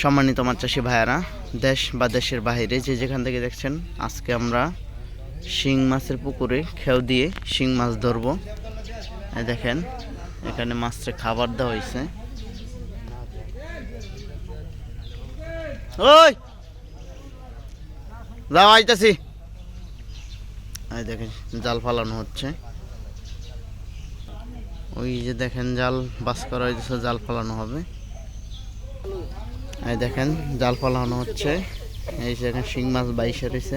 সম্মানিত মাছ চাষি ভাইয়ারা, দেশ বা দেশের বাইরে যে যেখান থেকে দেখছেন, আজকে আমরা শিং মাছের পুকুরে খেউ দিয়ে শিং মাছ ধরবো। দেখেন, এখানে মাছটা খাবার দেওয়া হয়েছে ওই! যাও আইতাছি। দেখেন, জাল ফালানো হচ্ছে। ওই যে দেখেন জাল, বাস করা হয়েছে জাল ফালানো হবে। এই দেখেন, জাল ফালানো হচ্ছে। এই যে এখানে শিং মাছ বাইশে রয়েছে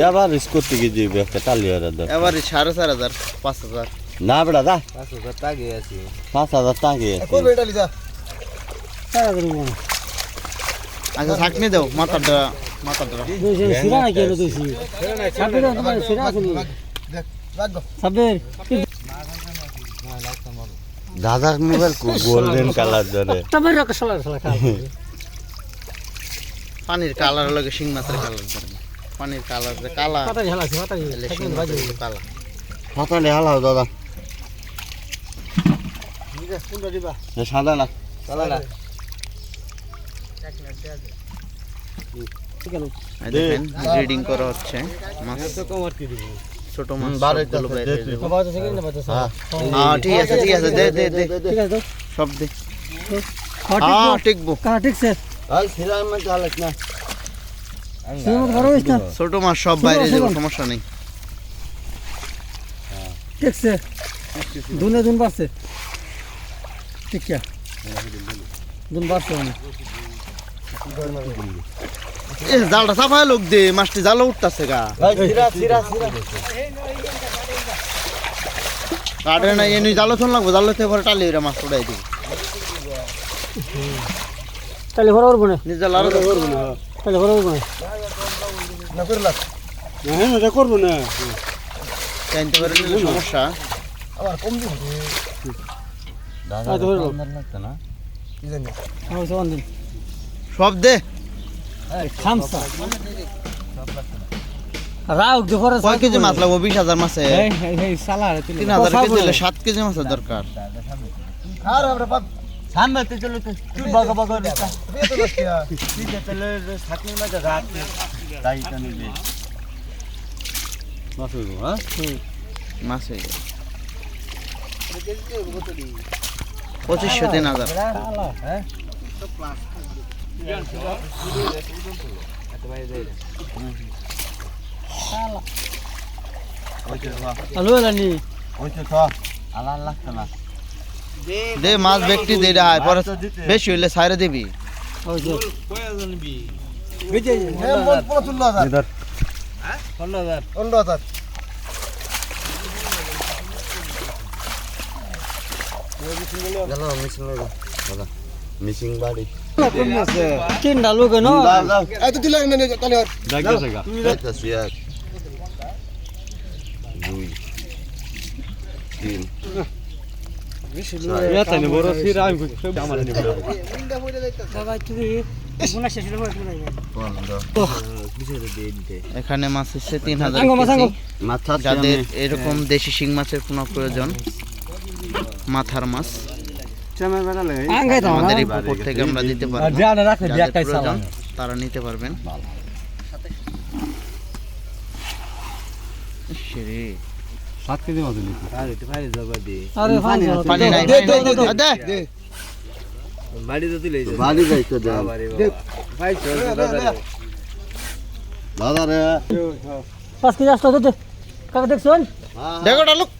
এবার করতে গিয়ে একটা টালি এবার সাড়ে চার হাজার পাঁচ হাজার না বেটা দা পাঁচ হাজার টাকা আছে পাঁচ হাজার টাকা আচ্ছা থাকনি দাও মাথাটা মাথাটা দাদার মোবাইল গোল্ডেন কালার ধরে পানির কালার লাগে শিং মাছের কালার পানির কালার যে কালা কালা। সাঁতারে হালাও দাদা। সাদা না দেখেন ব্রিডিং করা হচ্ছে মাছ। ছোট মাছ সবগুলো বাইরে হয়ে। হ্যাঁ। ঠিক আছে ঠিক আছে দে দে দে। সব দে। সব বাইরে যাবে সমস্যা নেই দুনে দুন ঠিক দুন মানে এ জালটা চাপায় লোক দে মাছটি জালে উঠতেছে গা। ভাই সিরা সিরা সিরা কাটে না এনে জালো শোন লাগবো জালোতে পরে টালি মাছ উড়াই দিব। তাহলে ঘরে উঠবো না? করব না। তাহলে ঘরে উঠবো না? হ্যাঁ এটা করব না। জানতে পারে নিলে সমস্যা। দাদা আয় তো হইল। আপনার লাগতো না? আমার সব দিন সব দে। খামসা। রাউক যে ঘরে কয় কেজি মাছ লাগবো? বিশ হাজার মাছে। এই এই এই সালা তিন হাজার। কেজি সাত কেজি মাছের দরকার। সামনে চলো তো। তুই বাগা বাগা রিস্তা ঠিক আছে তাহলে থাকনি মধ্যে রাত তাই তো নিবি মাছ হইব হ্যাঁ? মাছ যাবে পঁচিশশো তিন হাজার। আলু এলানি ওই দে মাছ ব্যক্তি দে রায় পরে বেশি হইলে সাইরে দিবি। মিসিং বাড়ি তিনটা লোক ন যাইতেছি এক দুই তিন এখানে মাছ হচ্ছে তিন হাজার যাদের এরকম দেশি শিং মাছের কোনো প্রয়োজন মাথার মাছ। আমাদের এই পুকুর থেকে আমরা দিতে পারব। প্রয়োজন তারা নিতে পারবেন। ইসরে, সাত কেজি মতো নিচ্ছি আরে ফানি পানি নাই পানি নাই। দে বাড়ি তো তুলে বাড়ি যাইতে দে। ভাই চল দাদা রে। পাঁচ কেজি আসতো তো কাকা দেখছুন দেখো ডালুক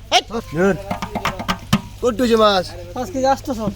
কোটুছে মাছ? পাঁচ কেজি আসতো সব